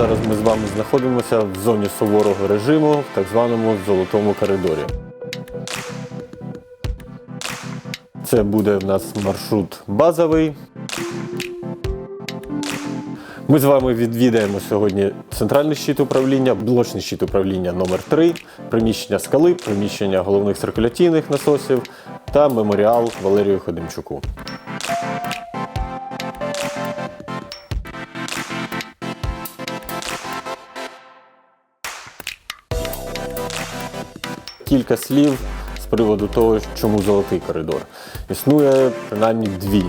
Зараз ми з вами знаходимося в зоні суворого режиму в так званому золотому коридорі. Це буде в нас маршрут базовий. Ми з вами відвідаємо сьогодні центральний щит управління, блочний щит управління номер 3 приміщення скали, приміщення головних циркуляційних насосів та меморіал Валерію Ходимчуку. Кілька слів з приводу того, чому золотий коридор. Існує принаймні дві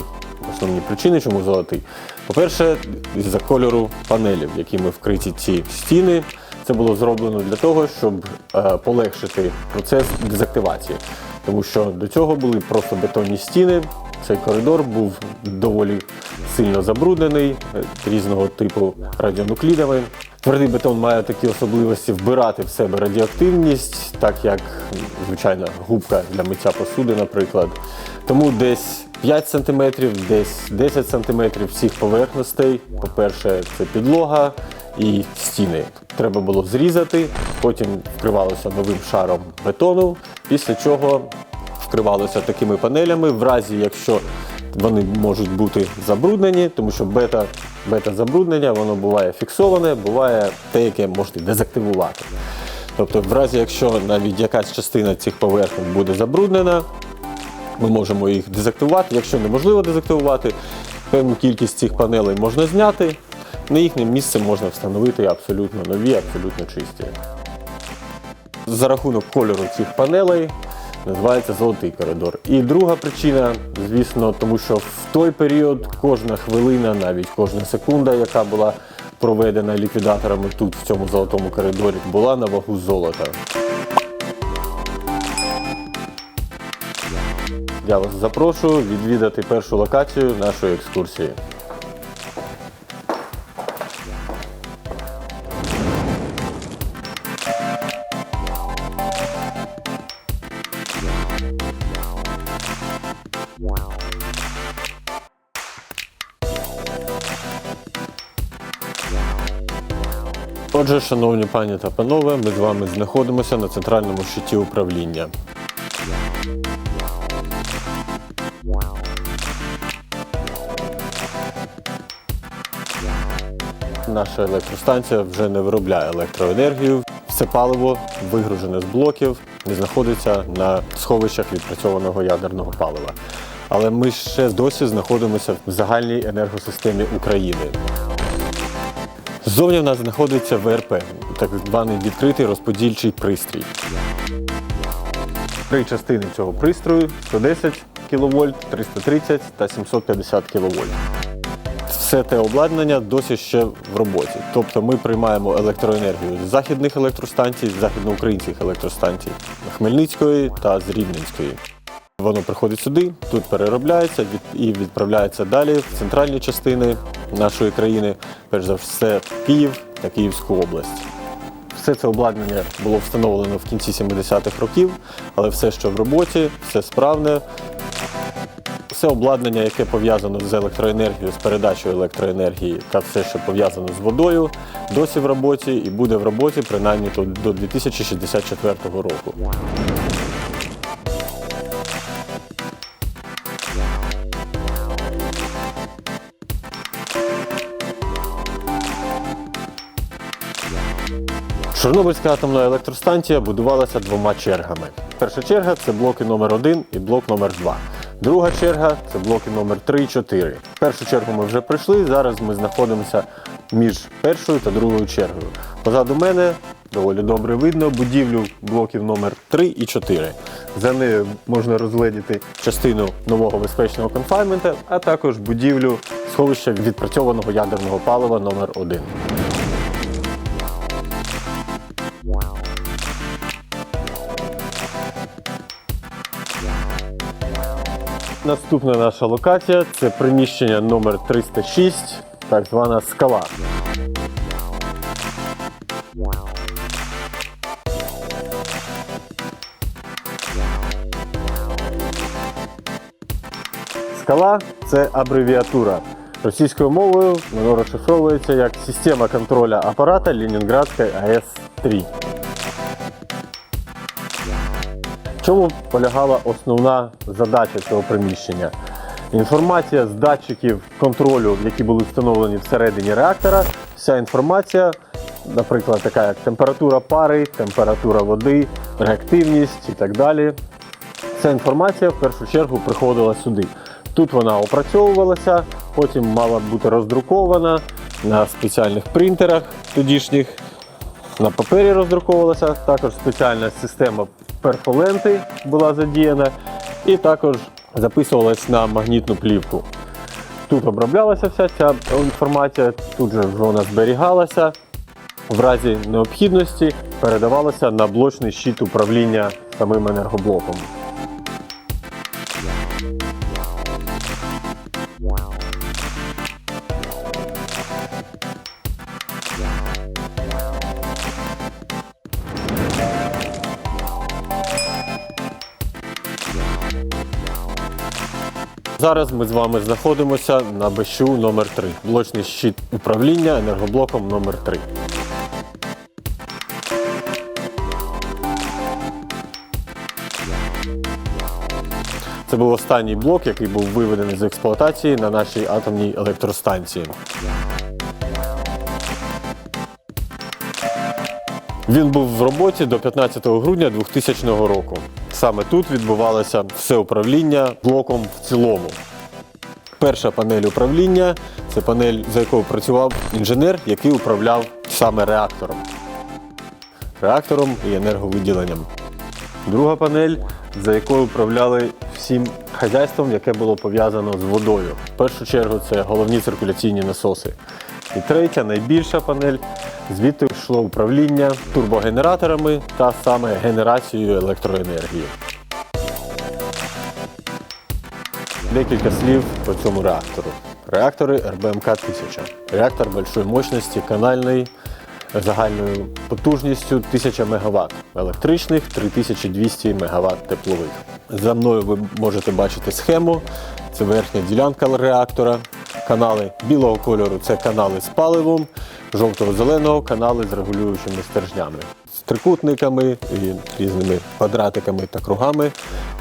основні причини, чому золотий. По-перше, з-за кольору панелів, якими вкриті ці стіни. Це було зроблено для того, щоб е, полегшити процес дезактивації. Тому що до цього були просто бетонні стіни. Цей коридор був доволі сильно забруднений е, різного типу радіонуклідами. Твердий бетон має такі особливості вбирати в себе радіоактивність, так як звичайна губка для миття посуди, наприклад. Тому десь 5 см, десь 10 см всіх поверхностей. По-перше, це підлога і стіни. Треба було зрізати, потім вкривалося новим шаром бетону, після чого вкривалося такими панелями, в разі якщо вони можуть бути забруднені, тому що бета, бета-забруднення воно буває фіксоване, буває те, яке можете дезактивувати. Тобто, в разі, якщо навіть якась частина цих поверхень буде забруднена, ми можемо їх дезактивувати. Якщо неможливо дезактивувати, певну кількість цих панелей можна зняти. На їхнє місце можна встановити абсолютно нові, абсолютно чисті. За рахунок кольору цих панелей називається золотий коридор. І друга причина, звісно, тому що в той період кожна хвилина, навіть кожна секунда, яка була проведена ліквідаторами тут, в цьому золотому коридорі, була на вагу золота. Я вас запрошую відвідати першу локацію нашої екскурсії. Отже, шановні пані та панове, ми з вами знаходимося на центральному щиті управління. Наша електростанція вже не виробляє електроенергію. Все паливо вигружене з блоків, не знаходиться на сховищах відпрацьованого ядерного палива. Але ми ще досі знаходимося в загальній енергосистемі України. Ззовні в нас знаходиться ВРП, так званий відкритий розподільчий пристрій. Три частини цього пристрою 110 кВт, 330 та 750 кВт. Все те обладнання досі ще в роботі. Тобто ми приймаємо електроенергію з західних електростанцій, з західноукраїнських електростанцій Хмельницької та з Рівненської. Воно приходить сюди, тут переробляється і відправляється далі в центральні частини нашої країни, перш за все Київ та Київську область. Все це обладнання було встановлено в кінці 70-х років, але все, що в роботі, все справне. Все обладнання, яке пов'язано з електроенергією, з передачею електроенергії та все, що пов'язано з водою, досі в роботі і буде в роботі принаймні до 2064 року. Чорнобильська атомна електростанція будувалася двома чергами. Перша черга це блоки номер 1 і блок номер 2 Друга черга це блоки номер 3 і 4. Першу чергу ми вже пройшли. Зараз ми знаходимося між першою та другою чергою. Позаду мене доволі добре видно будівлю блоків номер 3 і 4. За нею можна розгледіти частину нового безпечного конфайнмента, а також будівлю сховища відпрацьованого ядерного палива номер 1 Наступна наша локація це приміщення номер 306, так звана скала. Скала це абревіатура. Російською мовою воно розшифровується як система контролю апарата Ленінградської АЕС-3. В чому полягала основна задача цього приміщення? Інформація з датчиків контролю, які були встановлені всередині реактора, вся інформація, наприклад, така як температура пари, температура води, реактивність і так далі. Ця інформація в першу чергу приходила сюди. Тут вона опрацьовувалася, потім мала бути роздрукована на спеціальних принтерах тодішніх, на папері роздруковувалася, також спеціальна система перфоленти була задіяна, і також записувалась на магнітну плівку. Тут оброблялася вся ця інформація, тут же вона зберігалася. В разі необхідності передавалася на блочний щит управління самим енергоблоком. Зараз ми з вами знаходимося на БЩУ номер 3 блочний щит управління енергоблоком номер 3 Це був останній блок, який був виведений з експлуатації на нашій атомній електростанції. Він був в роботі до 15 грудня 2000 року. Саме тут відбувалося все управління блоком в цілому. Перша панель управління це панель, за якою працював інженер, який управляв саме реактором. Реактором і енерговиділенням. Друга панель, за якою управляли всім хазяйством, яке було пов'язано з водою. В першу чергу це головні циркуляційні насоси. І третя, найбільша панель, звідти йшло управління турбогенераторами та саме генерацією електроенергії. Декілька слів по цьому реактору. Реактори РБМК 1000. Реактор большої мощності, канальний, загальною потужністю 1000 МВт, електричних 3200 МВт теплових. За мною ви можете бачити схему. Це верхня ділянка реактора. Канали білого кольору це канали з паливом, жовтого-зеленого канали з регулюючими стержнями. З трикутниками і різними квадратиками та кругами,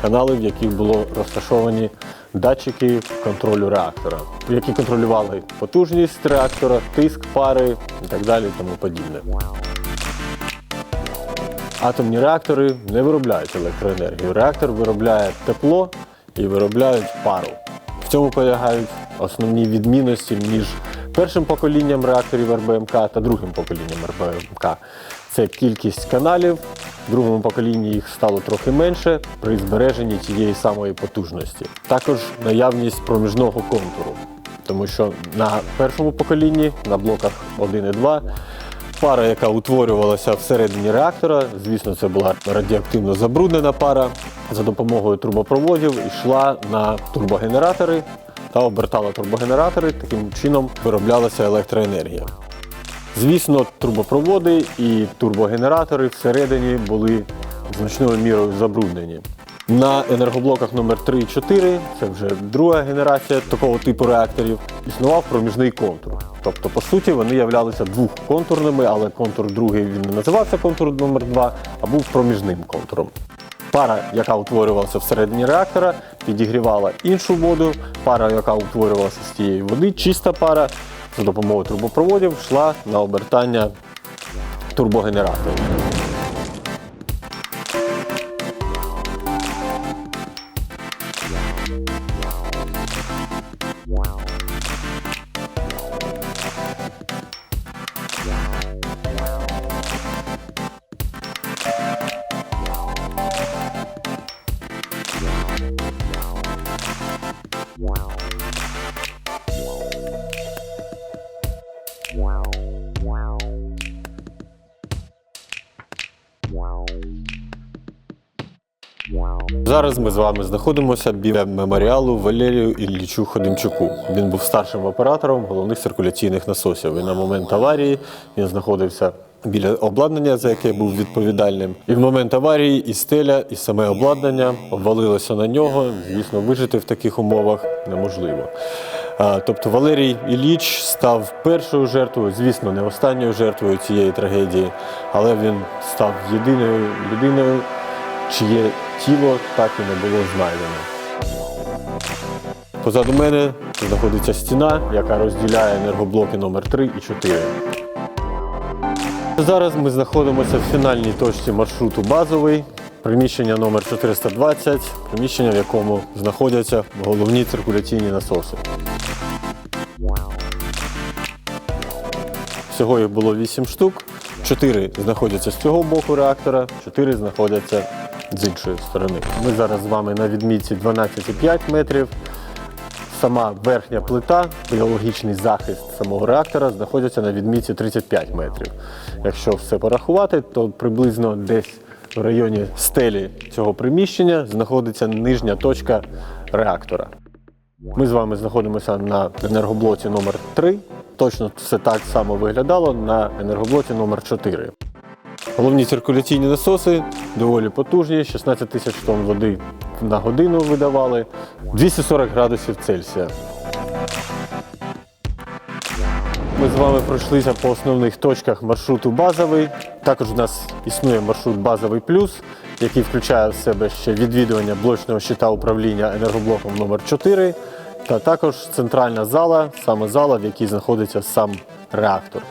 канали, в яких було розташовані датчики контролю реактора, які контролювали потужність реактора, тиск пари і так далі, і тому подібне. Атомні реактори не виробляють електроенергію. Реактор виробляє тепло і виробляють пару. В цьому полягають основні відмінності між першим поколінням реакторів РБМК та другим поколінням РБМК. Це кількість каналів. В другому поколінні їх стало трохи менше при збереженні тієї самої потужності. Також наявність проміжного контуру, тому що на першому поколінні на блоках 1 і 2 Пара, яка утворювалася всередині реактора, звісно, це була радіоактивно забруднена пара. За допомогою трубопроводів йшла на турбогенератори та обертала турбогенератори. Таким чином вироблялася електроенергія. Звісно, трубопроводи і турбогенератори всередині були значною мірою забруднені. На енергоблоках номер 3 і 4, це вже друга генерація такого типу реакторів, існував проміжний контур. Тобто, по суті, вони являлися двохконтурними, але контур другий він не називався контур номер 2 а був проміжним контуром. Пара, яка утворювалася всередині реактора, підігрівала іншу воду. Пара, яка утворювалася з тієї води, чиста пара, за допомогою трубопроводів йшла на обертання турбогенераторів. Зараз ми з вами знаходимося біля меморіалу Валерію Іллічу Ходимчуку. Він був старшим оператором головних циркуляційних насосів. І на момент аварії він знаходився біля обладнання, за яке був відповідальним. І в момент аварії і стеля, і саме обладнання обвалилося на нього. Звісно, вижити в таких умовах неможливо. Тобто Валерій Ілліч став першою жертвою, звісно, не останньою жертвою цієї трагедії, але він став єдиною людиною, чиє тіло так і не було знайдено. Позаду мене знаходиться стіна, яка розділяє енергоблоки номер 3 і 4. Зараз ми знаходимося в фінальній точці маршруту базовий, приміщення номер 420, приміщення, в якому знаходяться головні циркуляційні насоси. Всього їх було 8 штук. 4 знаходяться з цього боку реактора, 4 знаходяться з іншої сторони. Ми зараз з вами на відмітці 12,5 метрів. Сама верхня плита, біологічний захист самого реактора знаходиться на відмітці 35 метрів. Якщо все порахувати, то приблизно десь в районі стелі цього приміщення знаходиться нижня точка реактора. Ми з вами знаходимося на енергоблоці номер 3 Точно все так само виглядало на енергоблоці номер 4 Головні циркуляційні насоси доволі потужні, 16 тисяч тонн води на годину видавали, 240 градусів Цельсія. Ми з вами пройшлися по основних точках маршруту базовий. Також у нас існує маршрут базовий плюс, який включає в себе ще відвідування блочного щита управління енергоблоком номер 4 та також центральна зала, саме зала, в якій знаходиться сам реактор.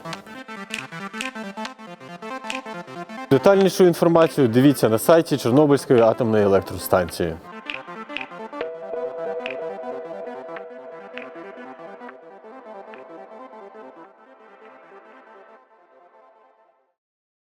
Детальнішу інформацію дивіться на сайті Чорнобильської атомної електростанції.